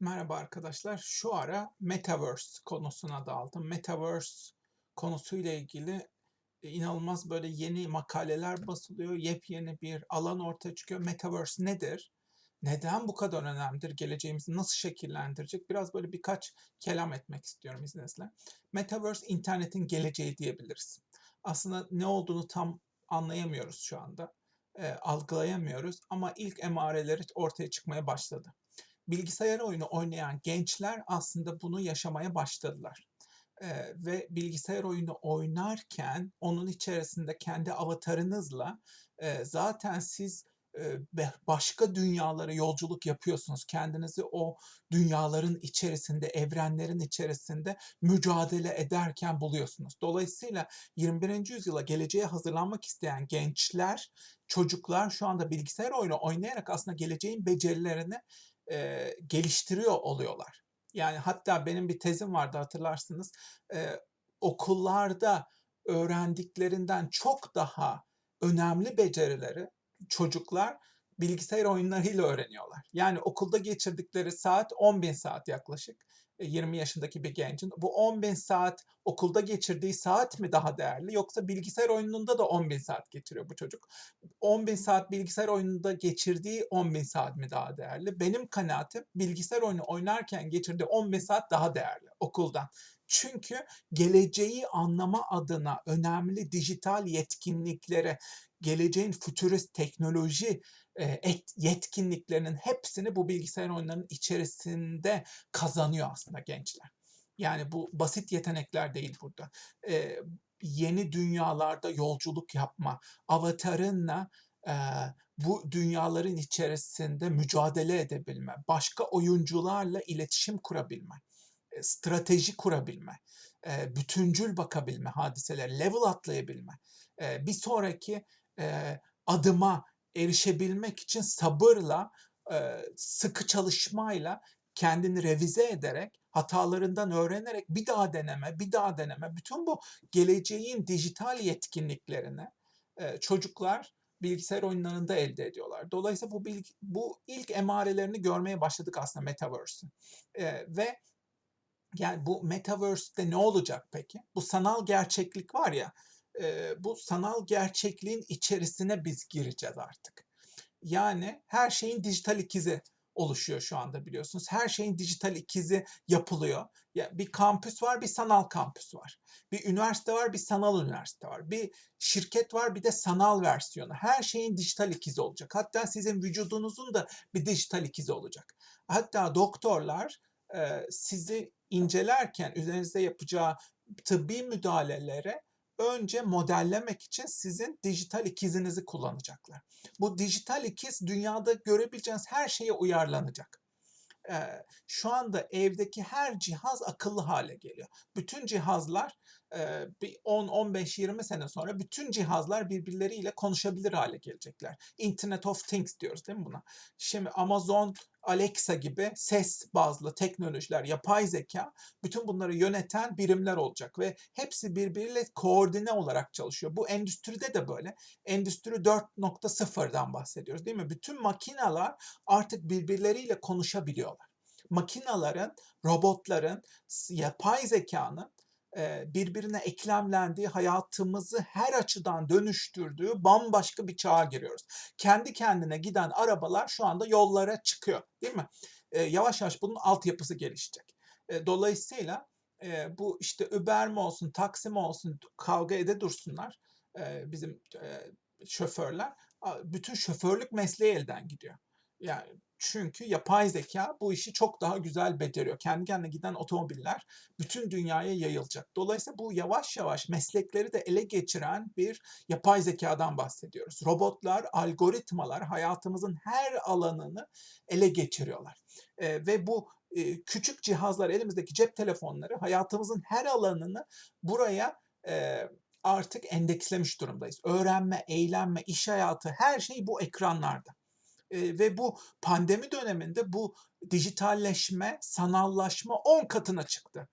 Merhaba arkadaşlar. Şu ara Metaverse konusuna daldım. Metaverse konusuyla ilgili e, inanılmaz böyle yeni makaleler basılıyor. Yepyeni bir alan ortaya çıkıyor. Metaverse nedir? Neden bu kadar önemlidir? Geleceğimizi nasıl şekillendirecek? Biraz böyle birkaç kelam etmek istiyorum izninizle. Metaverse internetin geleceği diyebiliriz. Aslında ne olduğunu tam anlayamıyoruz şu anda. E, algılayamıyoruz ama ilk emareleri ortaya çıkmaya başladı bilgisayar oyunu oynayan gençler aslında bunu yaşamaya başladılar. Eee, ve bilgisayar oyunu oynarken onun içerisinde kendi avatarınızla eee, zaten siz başka dünyalara yolculuk yapıyorsunuz. Kendinizi o dünyaların içerisinde, evrenlerin içerisinde mücadele ederken buluyorsunuz. Dolayısıyla 21. yüzyıla geleceğe hazırlanmak isteyen gençler, çocuklar şu anda bilgisayar oyunu oynayarak aslında geleceğin becerilerini eee, geliştiriyor oluyorlar. Yani hatta benim bir tezim vardı hatırlarsınız. Eee, okullarda öğrendiklerinden çok daha önemli becerileri çocuklar bilgisayar oyunlarıyla öğreniyorlar. Yani okulda geçirdikleri saat 10.000 saat yaklaşık. E, 20 yaşındaki bir gencin. Bu 10.000 saat okulda geçirdiği saat mi daha değerli yoksa bilgisayar oyununda da 10.000 saat geçiriyor bu çocuk? 10.000 saat bilgisayar oyununda geçirdiği 10.000 saat mi daha değerli? Benim kanaatim bilgisayar oyunu oynarken geçirdiği 10.000 saat daha değerli okuldan. Çünkü geleceği anlama adına önemli dijital yetkinliklere, geleceğin fütürist teknoloji e, et- yetkinliklerinin hepsini bu bilgisayar oyunlarının içerisinde kazanıyor aslında gençler. Yani bu basit yetenekler değil burada. E, yeni dünyalarda yolculuk yapma, avatarınla e, bu dünyaların içerisinde mücadele edebilme, başka oyuncularla iletişim kurabilme, strateji kurabilme, e, bütüncül bakabilme hadiselere, level atlayabilme, e, bir sonraki e, adıma erişebilmek için sabırla, e, sıkı çalışmayla kendini revize ederek, hatalarından öğrenerek bir daha deneme, bir daha deneme. Bütün bu geleceğin dijital yetkinliklerini e, çocuklar bilgisayar oyunlarında elde ediyorlar. Dolayısıyla bu bilgi, bu ilk emarelerini görmeye başladık aslında Metaverse'ün. E, ve yani bu Metaverse'de ne olacak peki? Bu sanal gerçeklik var ya, e, bu sanal gerçekliğin içerisine biz gireceğiz artık. Yani her şeyin dijital ikizi oluşuyor şu anda biliyorsunuz. Her şeyin dijital ikizi yapılıyor. Ya bir kampüs var, bir sanal kampüs var. Bir üniversite var, bir sanal üniversite var. Bir şirket var, bir de sanal versiyonu. Her şeyin dijital ikizi olacak. Hatta sizin vücudunuzun da bir dijital ikizi olacak. Hatta doktorlar e, sizi incelerken üzerinizde yapacağı tıbbi müdahalelere önce modellemek için sizin dijital ikizinizi kullanacaklar. Bu dijital ikiz dünyada görebileceğiniz her şeye uyarlanacak. Ee, şu anda evdeki her cihaz akıllı hale geliyor. Bütün cihazlar e, bir 10, 15, 20 sene sonra bütün cihazlar birbirleriyle konuşabilir hale gelecekler. Internet of Things diyoruz değil mi buna? Şimdi Amazon Alexa gibi ses bazlı teknolojiler, yapay zeka bütün bunları yöneten birimler olacak ve hepsi birbiriyle koordine olarak çalışıyor. Bu endüstride de böyle. Endüstri 4.0'dan bahsediyoruz değil mi? Bütün makineler artık birbirleriyle konuşabiliyorlar. Makinaların, robotların, yapay zekanın birbirine eklemlendiği, hayatımızı her açıdan dönüştürdüğü bambaşka bir çağa giriyoruz. Kendi kendine giden arabalar şu anda yollara çıkıyor, değil mi? Yavaş yavaş bunun altyapısı gelişecek. Dolayısıyla bu işte Uber mi olsun, taksi mi olsun kavga ede dursunlar bizim şoförler. Bütün şoförlük mesleği elden gidiyor. Yani çünkü yapay zeka bu işi çok daha güzel beceriyor. Kendi kendine giden otomobiller bütün dünyaya yayılacak. Dolayısıyla bu yavaş yavaş meslekleri de ele geçiren bir yapay zekadan bahsediyoruz. Robotlar, algoritmalar hayatımızın her alanını ele geçiriyorlar. Ee, ve bu e, küçük cihazlar, elimizdeki cep telefonları hayatımızın her alanını buraya e, artık endekslemiş durumdayız. Öğrenme, eğlenme, iş hayatı her şey bu ekranlarda e, ve bu pandemi döneminde bu dijitalleşme, sanallaşma 10 katına çıktı.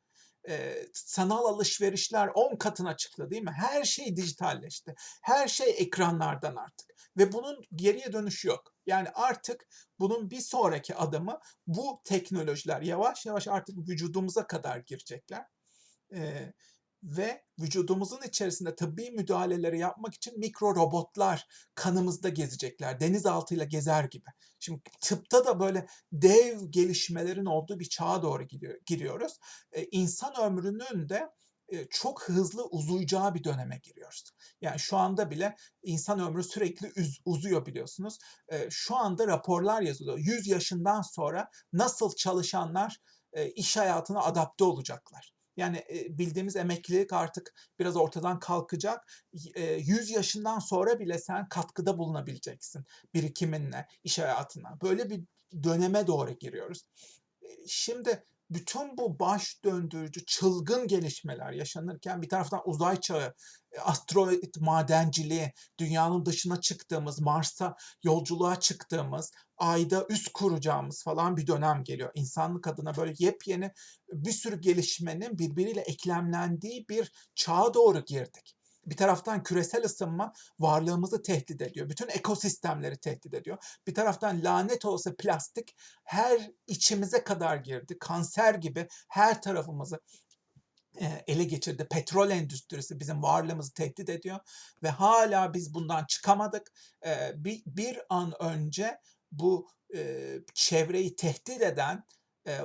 E, sanal alışverişler 10 katına çıktı değil mi? Her şey dijitalleşti. Her şey ekranlardan artık. Ve bunun geriye dönüşü yok. Yani artık bunun bir sonraki adımı bu teknolojiler yavaş yavaş artık vücudumuza kadar girecekler. Eee, ve vücudumuzun içerisinde tıbbi müdahaleleri yapmak için mikro robotlar kanımızda gezecekler. Denizaltıyla gezer gibi. Şimdi tıpta da böyle dev gelişmelerin olduğu bir çağa doğru giriyoruz. Eee, insan ömrünün de eee, çok hızlı uzayacağı bir döneme giriyoruz. Yani şu anda bile insan ömrü sürekli üz- uzuyor biliyorsunuz. Eee, şu anda raporlar yazılıyor. 100 yaşından sonra nasıl çalışanlar eee, iş hayatına adapte olacaklar. Yani eee, bildiğimiz emeklilik artık biraz ortadan kalkacak. Y- eee, 100 yaşından sonra bile sen katkıda bulunabileceksin birikiminle iş hayatına. Böyle bir döneme doğru giriyoruz. Eee, Şimdi bütün bu baş döndürücü çılgın gelişmeler yaşanırken bir taraftan uzay çağı, e, asteroid madenciliği, dünyanın dışına çıktığımız, Mars'a yolculuğa çıktığımız, ayda üs kuracağımız falan bir dönem geliyor. İnsanlık adına böyle yepyeni bir sürü gelişmenin birbiriyle eklemlendiği bir çağa doğru girdik. Bir taraftan küresel ısınma varlığımızı tehdit ediyor. Bütün ekosistemleri tehdit ediyor. Bir taraftan lanet olsa plastik her içimize kadar girdi. Kanser gibi her tarafımızı eee, ele geçirdi. Petrol endüstrisi bizim varlığımızı tehdit ediyor ve hala biz bundan çıkamadık. Eee, bir, an önce bu eee, çevreyi tehdit eden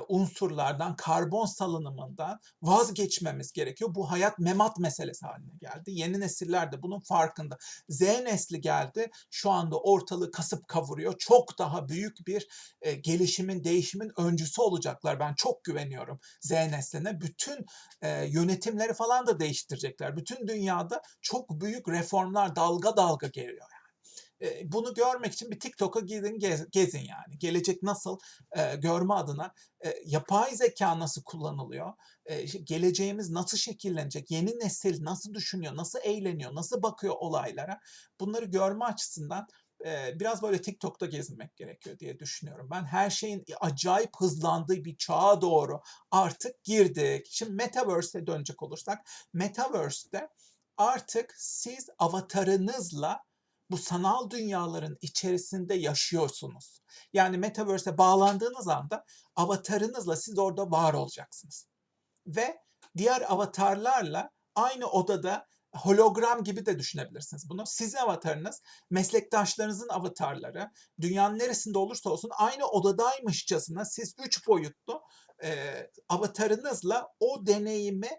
unsurlardan, karbon salınımından vazgeçmemiz gerekiyor. Bu hayat memat meselesi haline geldi. Yeni nesiller de bunun farkında. Z nesli geldi. Şu anda ortalığı kasıp kavuruyor. Çok daha büyük bir gelişimin, değişimin öncüsü olacaklar. Ben çok güveniyorum Z nesline. Bütün yönetimleri falan da değiştirecekler. Bütün dünyada çok büyük reformlar dalga dalga geliyor. Bunu görmek için bir TikTok'a gidin gez- gezin yani. Gelecek nasıl eee, görme adına eee, yapay zeka nasıl kullanılıyor? İşte geleceğimiz nasıl şekillenecek? Yeni nesil nasıl düşünüyor? Nasıl eğleniyor? Nasıl bakıyor olaylara? Bunları görme açısından biraz böyle TikTok'ta gezinmek gerekiyor diye düşünüyorum. Ben her şeyin acayip hızlandığı bir çağa doğru artık girdik. Şimdi Metaverse'e dönecek olursak, Metaverse'de artık siz avatarınızla bu sanal dünyaların içerisinde yaşıyorsunuz. Yani Metaverse'e bağlandığınız anda avatarınızla siz orada var olacaksınız. Ve diğer avatarlarla aynı odada hologram gibi de düşünebilirsiniz bunu. Sizin avatarınız, meslektaşlarınızın avatarları, dünyanın neresinde olursa olsun aynı odadaymışçasına siz üç boyutlu eee, avatarınızla o deneyimi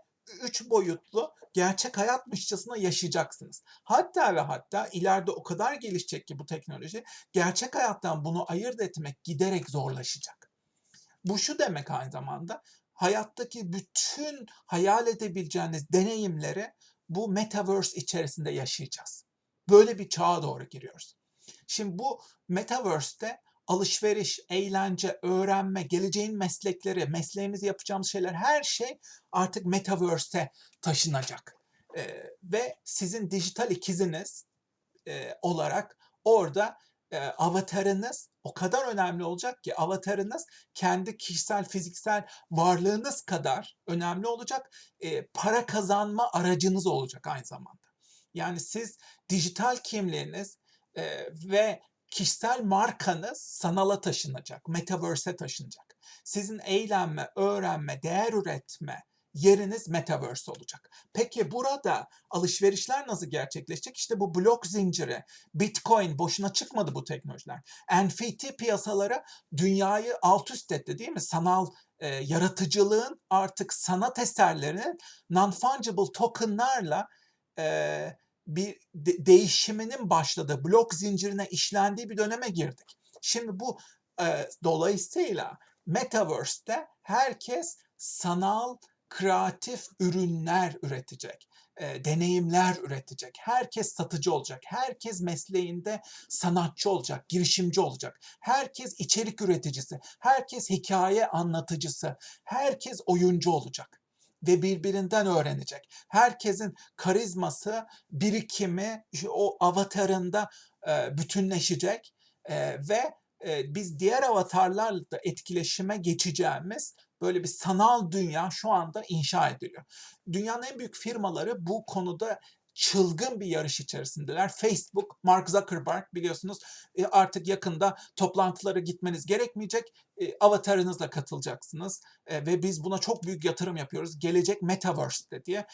üç boyutlu gerçek hayatmışçasına yaşayacaksınız. Hatta ve hatta ileride o kadar gelişecek ki bu teknoloji gerçek hayattan bunu ayırt etmek giderek zorlaşacak. Bu şu demek aynı zamanda hayattaki bütün hayal edebileceğiniz deneyimleri bu metaverse içerisinde yaşayacağız. Böyle bir çağa doğru giriyoruz. Şimdi bu metaverse'te alışveriş, eğlence, öğrenme, geleceğin meslekleri, mesleğimizi yapacağımız şeyler her şey artık metaverse'e taşınacak. Ee, ve sizin dijital ikiziniz e, olarak orada e, avatarınız o kadar önemli olacak ki avatarınız kendi kişisel fiziksel varlığınız kadar önemli olacak. E, para kazanma aracınız olacak aynı zamanda. Yani siz dijital kimliğiniz e, ve kişisel markanız sanala taşınacak, metaverse'e taşınacak. Sizin eğlenme, öğrenme, değer üretme yeriniz metaverse olacak. Peki burada alışverişler nasıl gerçekleşecek? İşte bu blok zinciri, Bitcoin boşuna çıkmadı bu teknolojiler. NFT piyasaları dünyayı alt üst etti değil mi? Sanal e, yaratıcılığın artık sanat eserlerinin non-fungible tokenlarla e, bir de- değişiminin başladığı, blok zincirine işlendiği bir döneme girdik. Şimdi bu e, dolayısıyla Metaverse'te herkes sanal, kreatif ürünler üretecek, e, deneyimler üretecek. Herkes satıcı olacak, herkes mesleğinde sanatçı olacak, girişimci olacak. Herkes içerik üreticisi, herkes hikaye anlatıcısı, herkes oyuncu olacak ve birbirinden öğrenecek. Herkesin karizması, birikimi o avatarında bütünleşecek ve biz diğer avatarlarla da etkileşime geçeceğimiz böyle bir sanal dünya şu anda inşa ediliyor. Dünyanın en büyük firmaları bu konuda çılgın bir yarış içerisindeler. Facebook, Mark Zuckerberg biliyorsunuz e, artık yakında toplantılara gitmeniz gerekmeyecek. E, avatarınızla katılacaksınız E, ve biz buna çok büyük yatırım yapıyoruz. Gelecek Metaverse'de diye.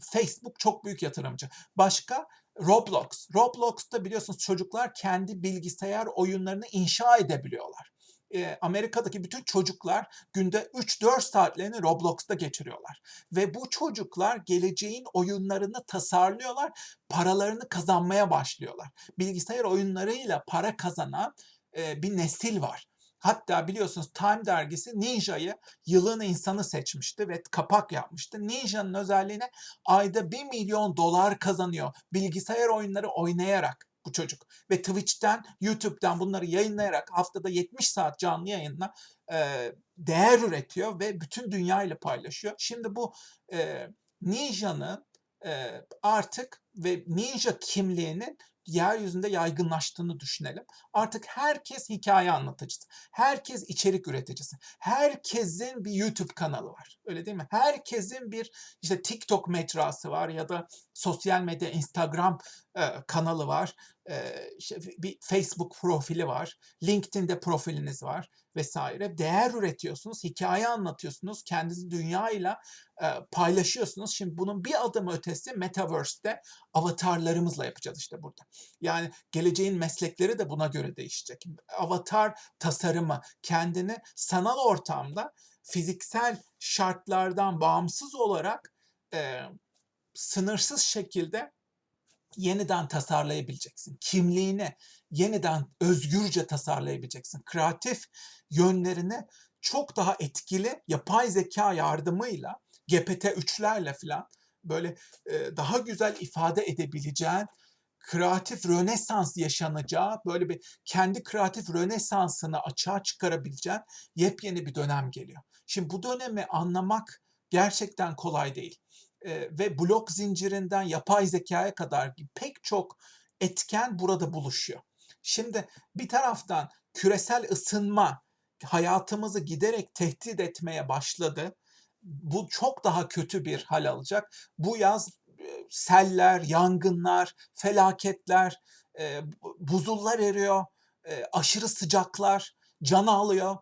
Facebook çok büyük yatırımcı. Başka Roblox. Roblox'ta biliyorsunuz çocuklar kendi bilgisayar oyunlarını inşa edebiliyorlar. Amerika'daki bütün çocuklar günde 3-4 saatlerini Roblox'ta geçiriyorlar. Ve bu çocuklar geleceğin oyunlarını tasarlıyorlar, paralarını kazanmaya başlıyorlar. Bilgisayar oyunlarıyla para kazanan bir nesil var. Hatta biliyorsunuz Time dergisi Ninja'yı yılın insanı seçmişti ve kapak yapmıştı. Ninja'nın özelliğine ayda 1 milyon dolar kazanıyor bilgisayar oyunları oynayarak bu çocuk. Ve Twitch'ten, YouTube'dan bunları yayınlayarak haftada 70 saat canlı yayınla e, değer üretiyor ve bütün dünya ile paylaşıyor. Şimdi bu e, Ninja'nın e, artık ve Ninja kimliğinin yeryüzünde yaygınlaştığını düşünelim. Artık herkes hikaye anlatıcısı. Herkes içerik üreticisi. Herkesin bir YouTube kanalı var. Öyle değil mi? Herkesin bir işte TikTok mecrası var ya da sosyal medya Instagram e, kanalı var. E, işte bir Facebook profili var. LinkedIn'de profiliniz var vesaire. Değer üretiyorsunuz, hikaye anlatıyorsunuz, kendinizi dünyayla e, paylaşıyorsunuz. Şimdi bunun bir adım ötesi Metaverse'de avatarlarımızla yapacağız işte burada. Yani geleceğin meslekleri de buna göre değişecek. Avatar tasarımı kendini sanal ortamda fiziksel şartlardan bağımsız olarak e, sınırsız şekilde yeniden tasarlayabileceksin. Kimliğini yeniden özgürce tasarlayabileceksin. Kreatif yönlerini çok daha etkili yapay zeka yardımıyla GPT-3'lerle falan böyle e, daha güzel ifade edebileceğin kreatif rönesans yaşanacağı, böyle bir kendi kreatif rönesansını açığa çıkarabileceğin yepyeni bir dönem geliyor. Şimdi bu dönemi anlamak gerçekten kolay değil. E, ve blok zincirinden yapay zekaya kadar pek çok etken burada buluşuyor. Şimdi bir taraftan küresel ısınma hayatımızı giderek tehdit etmeye başladı. Bu çok daha kötü bir hal alacak. Bu yaz seller, yangınlar, felaketler, e, buzullar eriyor, e, aşırı sıcaklar can alıyor.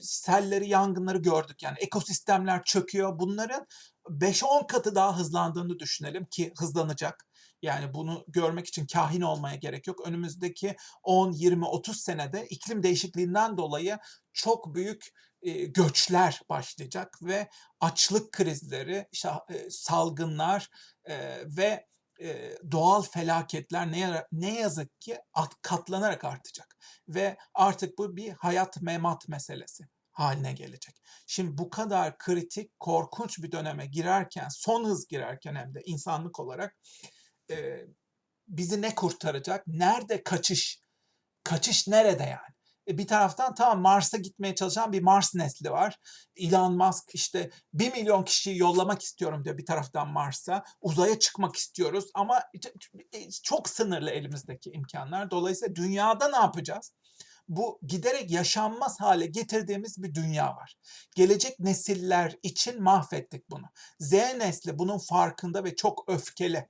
Selleri, yangınları gördük yani ekosistemler çöküyor. Bunların 5-10 katı daha hızlandığını düşünelim ki hızlanacak. Yani bunu görmek için kahin olmaya gerek yok. Önümüzdeki 10, 20, 30 senede iklim değişikliğinden dolayı çok büyük göçler başlayacak ve açlık krizleri, salgınlar ve doğal felaketler ne, yazık ki katlanarak artacak. Ve artık bu bir hayat memat meselesi haline gelecek. Şimdi bu kadar kritik, korkunç bir döneme girerken, son hız girerken hem de insanlık olarak bizi ne kurtaracak? Nerede kaçış? Kaçış nerede yani? E, bir taraftan tamam Mars'a gitmeye çalışan bir Mars nesli var. Elon Musk işte bir milyon kişiyi yollamak istiyorum diyor bir taraftan Mars'a. Uzaya çıkmak istiyoruz ama e, çok sınırlı elimizdeki imkanlar. Dolayısıyla dünyada ne yapacağız? bu giderek yaşanmaz hale getirdiğimiz bir dünya var. Gelecek nesiller için mahvettik bunu. Z nesli bunun farkında ve çok öfkeli.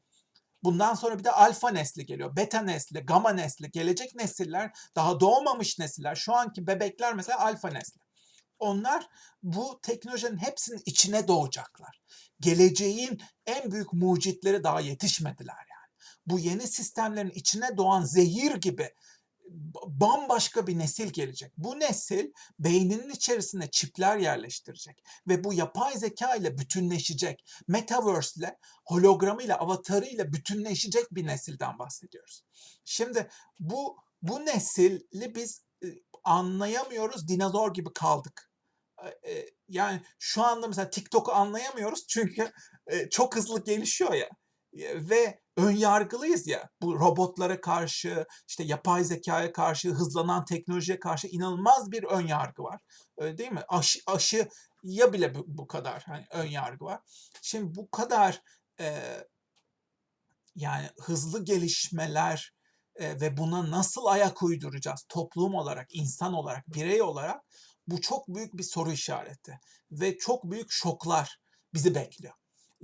Bundan sonra bir de alfa nesli geliyor. Beta nesli, gamma nesli, gelecek nesiller, daha doğmamış nesiller, şu anki bebekler mesela alfa nesli. Onlar bu teknolojinin hepsinin içine doğacaklar. Geleceğin en büyük mucitleri daha yetişmediler yani. Bu yeni sistemlerin içine doğan zehir gibi bambaşka bir nesil gelecek. Bu nesil beyninin içerisine çipler yerleştirecek ve bu yapay zeka ile bütünleşecek. Metaverse ile, hologramıyla, avatarıyla bütünleşecek bir nesilden bahsediyoruz. Şimdi bu bu nesili biz anlayamıyoruz, dinozor gibi kaldık. Yani şu anda mesela TikTok'u anlayamıyoruz çünkü çok hızlı gelişiyor ya ve ön yargılıyız ya bu robotlara karşı işte yapay zekaya karşı hızlanan teknolojiye karşı inanılmaz bir ön yargı var. Öyle değil mi? Aşı, aşı ya bile bu, bu kadar hani ön yargı var. Şimdi bu kadar e, yani hızlı gelişmeler e, ve buna nasıl ayak uyduracağız toplum olarak, insan olarak, birey olarak bu çok büyük bir soru işareti ve çok büyük şoklar bizi bekliyor.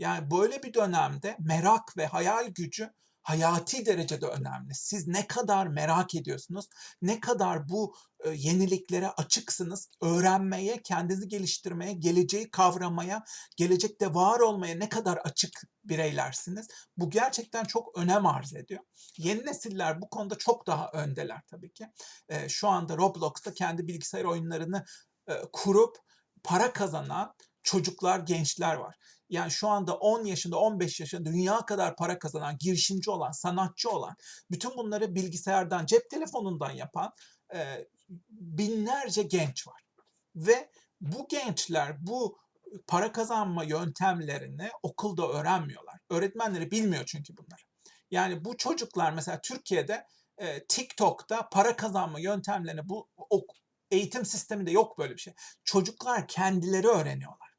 Yani böyle bir dönemde merak ve hayal gücü hayati derecede önemli. Siz ne kadar merak ediyorsunuz, ne kadar bu e, yeniliklere açıksınız, öğrenmeye, kendinizi geliştirmeye, geleceği kavramaya, gelecekte var olmaya ne kadar açık bireylersiniz. Bu gerçekten çok önem arz ediyor. Yeni nesiller bu konuda çok daha öndeler tabii ki. E, şu anda Roblox'ta kendi bilgisayar oyunlarını e, kurup para kazanan çocuklar, gençler var. Yani şu anda 10 yaşında, 15 yaşında dünya kadar para kazanan, girişimci olan, sanatçı olan, bütün bunları bilgisayardan, cep telefonundan yapan e, binlerce genç var. Ve bu gençler bu para kazanma yöntemlerini okulda öğrenmiyorlar. Öğretmenleri bilmiyor çünkü bunları. Yani bu çocuklar mesela Türkiye'de e, TikTok'ta para kazanma yöntemlerini bu ok- eğitim sisteminde yok böyle bir şey. Çocuklar kendileri öğreniyorlar.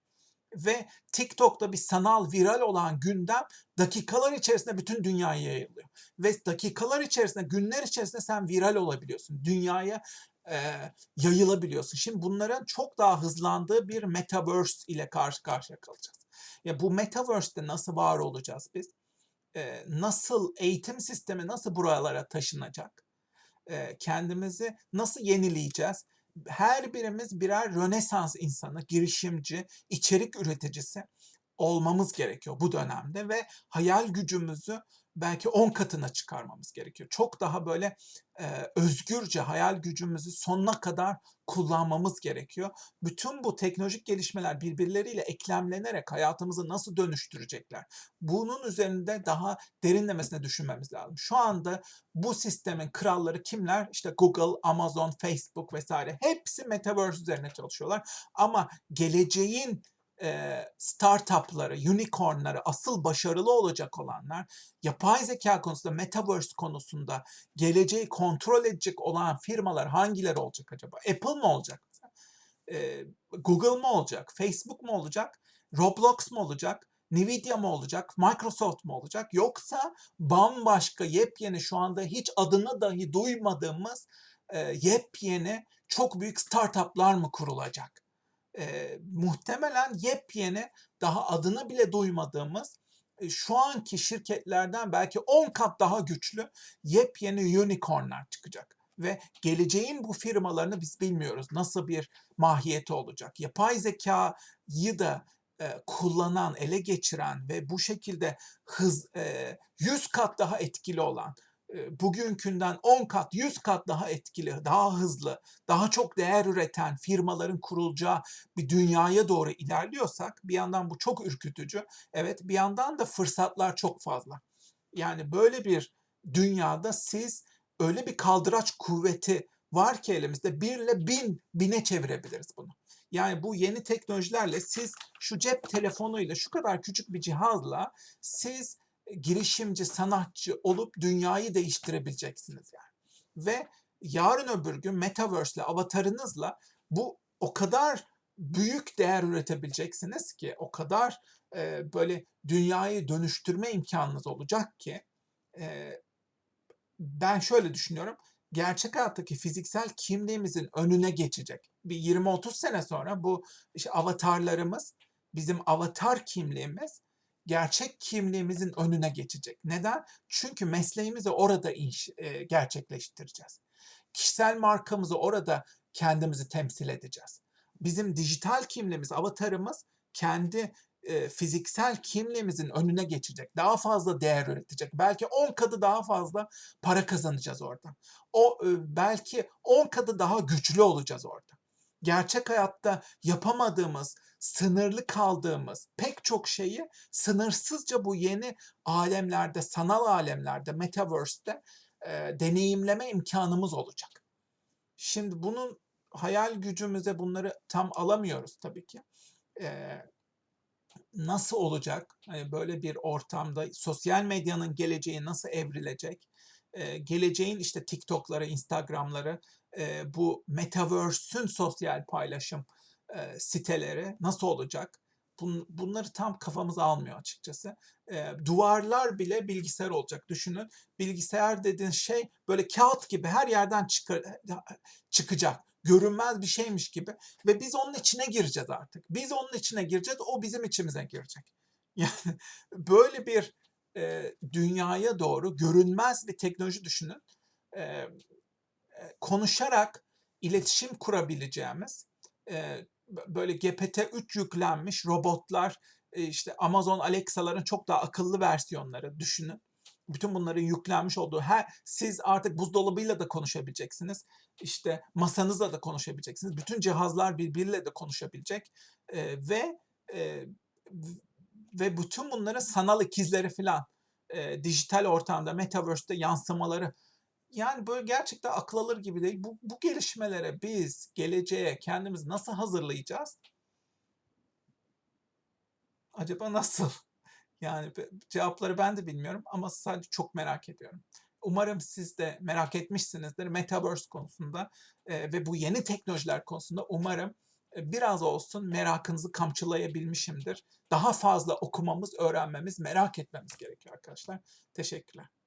Ve TikTok'ta bir sanal viral olan gündem dakikalar içerisinde bütün dünyaya yayılıyor. Ve dakikalar içerisinde, günler içerisinde sen viral olabiliyorsun. Dünyaya e, yayılabiliyorsun. Şimdi bunların çok daha hızlandığı bir metaverse ile karşı karşıya kalacağız. Ya bu metaverse'te nasıl var olacağız biz? E, nasıl eğitim sistemi nasıl buralara taşınacak? E, kendimizi nasıl yenileyeceğiz? Her birimiz birer Rönesans insanı, girişimci, içerik üreticisi olmamız gerekiyor bu dönemde ve hayal gücümüzü belki 10 katına çıkarmamız gerekiyor. Çok daha böyle e, özgürce hayal gücümüzü sonuna kadar kullanmamız gerekiyor. Bütün bu teknolojik gelişmeler birbirleriyle eklemlenerek hayatımızı nasıl dönüştürecekler? Bunun üzerinde daha derinlemesine düşünmemiz lazım. Şu anda bu sistemin kralları kimler? İşte Google, Amazon, Facebook vesaire hepsi metaverse üzerine çalışıyorlar. Ama geleceğin e, startupları, unicornları, asıl başarılı olacak olanlar, yapay zeka konusunda, metaverse konusunda geleceği kontrol edecek olan firmalar hangileri olacak acaba? Apple mı olacak? Google mu olacak? Facebook mu olacak? Roblox mu olacak? Nvidia mı olacak? Microsoft mu olacak? Yoksa bambaşka yepyeni şu anda hiç adını dahi duymadığımız e, yepyeni çok büyük startuplar mı kurulacak? E, muhtemelen yepyeni daha adını bile duymadığımız e, şu anki şirketlerden belki 10 kat daha güçlü yepyeni unicornlar çıkacak. Ve geleceğin bu firmalarını biz bilmiyoruz. Nasıl bir mahiyeti olacak? Yapay zekayı da e, kullanan, ele geçiren ve bu şekilde hız e, 100 kat daha etkili olan bugünkünden 10 kat, 100 kat daha etkili, daha hızlı, daha çok değer üreten firmaların kurulacağı bir dünyaya doğru ilerliyorsak bir yandan bu çok ürkütücü. Evet bir yandan da fırsatlar çok fazla. Yani böyle bir dünyada siz öyle bir kaldıraç kuvveti var ki elimizde bir ile bin, bine çevirebiliriz bunu. Yani bu yeni teknolojilerle siz şu cep telefonuyla şu kadar küçük bir cihazla siz girişimci, sanatçı olup dünyayı değiştirebileceksiniz yani. Ve yarın öbür gün Metaverse ile avatarınızla bu o kadar büyük değer üretebileceksiniz ki, o kadar e, böyle dünyayı dönüştürme imkanınız olacak ki e, ben şöyle düşünüyorum. Gerçek hayattaki fiziksel kimliğimizin önüne geçecek. Bir 20-30 sene sonra bu işte avatarlarımız, bizim avatar kimliğimiz gerçek kimliğimizin önüne geçecek. Neden? Çünkü mesleğimizi orada inş, e, gerçekleştireceğiz. Kişisel markamızı orada kendimizi temsil edeceğiz. Bizim dijital kimliğimiz, avatarımız kendi e, fiziksel kimliğimizin önüne geçecek. Daha fazla değer üretecek. Belki 10 katı daha fazla para kazanacağız orada. O e, belki 10 katı daha güçlü olacağız orada. Gerçek hayatta yapamadığımız, sınırlı kaldığımız pek çok şeyi sınırsızca bu yeni alemlerde, sanal alemlerde, metaverse'te e, deneyimleme imkanımız olacak. Şimdi bunun hayal gücümüze bunları tam alamıyoruz tabii ki. E, nasıl olacak? Hani böyle bir ortamda sosyal medyanın geleceği nasıl evrilecek? E, geleceğin işte TikTok'ları, Instagram'ları, e, bu metaverse'ün sosyal paylaşım e, siteleri nasıl olacak? Bun, bunları tam kafamız almıyor açıkçası. E, duvarlar bile bilgisayar olacak. Düşünün bilgisayar dediğin şey böyle kağıt gibi her yerden çıkar, çıkacak. Görünmez bir şeymiş gibi ve biz onun içine gireceğiz artık. Biz onun içine gireceğiz, o bizim içimize girecek. Yani böyle bir, eee, dünyaya doğru görünmez bir teknoloji düşünün. Eee, konuşarak iletişim kurabileceğimiz, bö böyle GPT-3 yüklenmiş robotlar, eee, işte Amazon Alexa'ların çok daha akıllı versiyonları düşünün. Bütün bunların yüklenmiş olduğu her siz artık buzdolabıyla da konuşabileceksiniz. İşte masanızla da konuşabileceksiniz. Bütün cihazlar birbiriyle de konuşabilecek, eee, ve, v ve bütün bunların sanal ikizleri filan, eee, dijital ortamda, metaverse'te yansımaları. Yani, böyle gerçekten akıl alır gibi değil. Bu bu gelişmelere biz geleceğe kendimizi nasıl hazırlayacağız? Acaba nasıl? Yani, cevapları ben de bilmiyorum ama sadece çok merak ediyorum. Umarım siz de merak etmişsinizdir metaverse konusunda, eee, ve bu yeni teknolojiler konusunda umarım, biraz olsun merakınızı kamçılayabilmişimdir. Daha fazla okumamız, öğrenmemiz, merak etmemiz gerekiyor arkadaşlar. Teşekkürler.